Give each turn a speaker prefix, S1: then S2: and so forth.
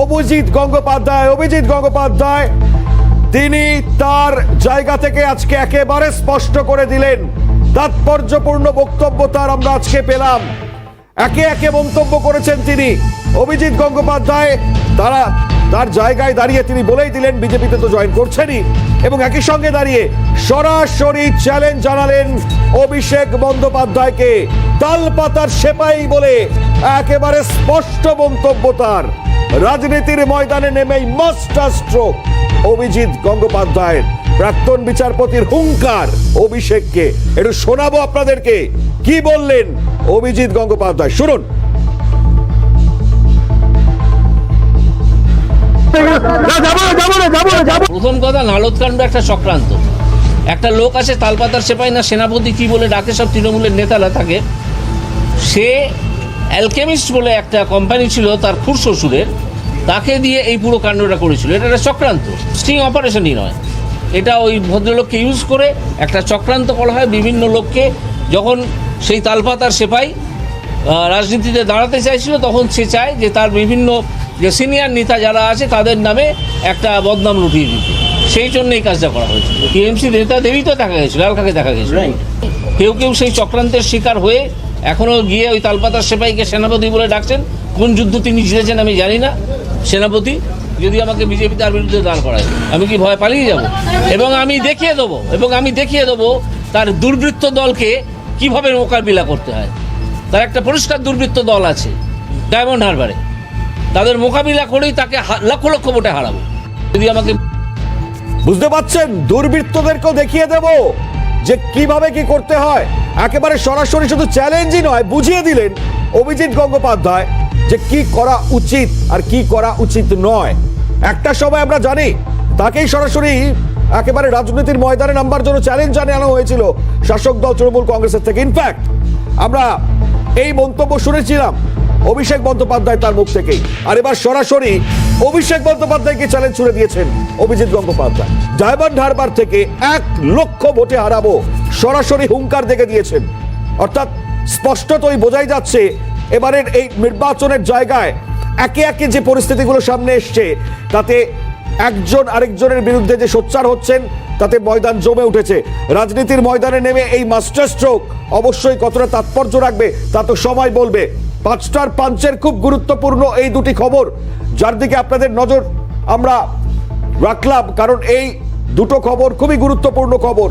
S1: অভিজিৎ গঙ্গোপাধ্যায় অভিজিৎ গঙ্গোপাধ্যায়, তিনি তার জায়গা থেকে আজকে একেবারে স্পষ্ট করে দিলেন। তাৎপর্যপূর্ণ বক্তব্য তার আমরা আজকে পেলাম। একে একে মন্তব্য করেছেন তিনি। অভিজিৎ গঙ্গোপাধ্যায়, তারা তার জায়গায় দাঁড়িয়ে তিনি বলেই দিলেন, বিজেপিতে তো জয়েন করছেনই। এবং একই সঙ্গে দাঁড়িয়ে সরাসরি চ্যালেঞ্জ জানালেন অভিষেক বন্দ্যোপাধ্যায়কে। তালপাতার সেপাই বলে একেবারে স্পষ্ট মন্তব্য তার। রাজনীতির ময়দানে নেমেই মাস্টার স্ট্রোক অভিজিৎ গঙ্গোপাধ্যায়ের প্রাক্তন বিচারপতির হুঙ্কার অভিষেককে। একটু শোনাবো আপনাদেরকে। কি বললেন অভিজিৎ গঙ্গোপাধ্যায়? শুনুন।
S2: প্রথম কথা নালদকাণ্ড একটা চক্রান্ত। একটা লোক আছে তালপাতার সেপাই না সেনাপতি কি বলে ডাকে সব তৃণমূলের নেতারা থাকে সে অ্যালকেমিস্ট বলে একটা কোম্পানি ছিল তার খুর শ্বশুরের তাকে দিয়ে এই পুরো কাণ্ডটা করেছিল। এটা একটা চক্রান্ত। স্টিং অপারেশনই নয়। এটা ওই ভদ্রলোককে ইউজ করে একটা চক্রান্ত করা হয় বিভিন্ন লোককে। যখন সেই তালপাতার সেপাই রাজনীতিতে দাঁড়াতে চাইছিল তখন সে চায় যে তার বিভিন্ন যে সিনিয়র নেতা যারা আছে তাদের নামে একটা বদনাম লুটিয়ে দিতে। সেই জন্য এই কাজটা করা হয়েছিল। টিএমসি নেতা দেবী তো দেখা গেছিল লালকাকে দেখা গেছিল। কেউ কেউ সেই চক্রান্তের শিকার হয়ে এখনও গিয়ে ওই তালপাতার সেপাইকে সেনাপতি বলে ডাকছেন। কোন যুদ্ধ তিনি জিতেছেন আমি জানি না। সেনাপতি, যদি আমাকে বিজেপি তার বিরুদ্ধে দাঁড় করায়, আমি কি ভয় পালিয়ে যাব? এবং আমি দেখিয়ে দেবো, এবং আমি দেখিয়ে দেবো তার দুর্বৃত্ত দলকে কীভাবে মোকাবিলা করতে হয়। তার একটা পরিষ্কার দুর্বৃত্ত দল আছে, ডায়মন্ড হারবারে। তাদের মোকাবিলা করেই তাকে লক্ষ লক্ষ ভোটে হারাবো। যদি আমাকে
S1: বুঝতে পারছেন? দুর্বৃত্তদেরকেও দেখিয়ে দেব যে কীভাবে কি করতে হয়। একেবারে সরাসরি শুধু চ্যালেঞ্জই নয়, বুঝিয়ে দিলেন অভিজিৎ গঙ্গোপাধ্যায় যে কি করা উচিত আর কি করা উচিত নয়। একটা সময় আমরা জানি, তাকেই সরাসরি একেবারে রাজনীতির ময়দানে নাম্বার জন্য চ্যালেঞ্জ জানানো হয়েছিল শাসক দল তৃণমূল কংগ্রেসের থেকে। ইনফ্যাক্ট আমরা এই মন্তব্য শুনেছিলাম অভিষেক বন্দ্যোপাধ্যায় তার মুখ থেকেই। আর এবার সরাসরি অভিষেক বন্দ্যোপাধ্যায়কে চ্যালেঞ্জ ছুড়ে দিয়েছেন অভিজিৎ গঙ্গোপাধ্যায়। ডায়মন্ড হারবার থেকে এক লক্ষ ভোটে হারাবো। সরাসরি হুঙ্কার দেখে দিয়েছেন। অর্থাৎ স্পষ্টতই বোঝাই যাচ্ছে এবারের এই নির্বাচনের জায়গায় একে একে যে পরিস্থিতিগুলো সামনে এসছে, তাতে একজন আরেকজনের বিরুদ্ধে যে সোচ্চার হচ্ছেন, তাতে ময়দান জমে উঠেছে। রাজনীতির ময়দানে নেমে এই মাস্টার স্ট্রোক অবশ্যই কতটা তাৎপর্য রাখবে, তা তো সময় বলবে। পাঁচটার পাঞ্চের খুব গুরুত্বপূর্ণ এই দুটি খবর, যার দিকে আপনাদের নজর আমরা রাখলাম, কারণ এই দুটো খবর খুবই গুরুত্বপূর্ণ খবর।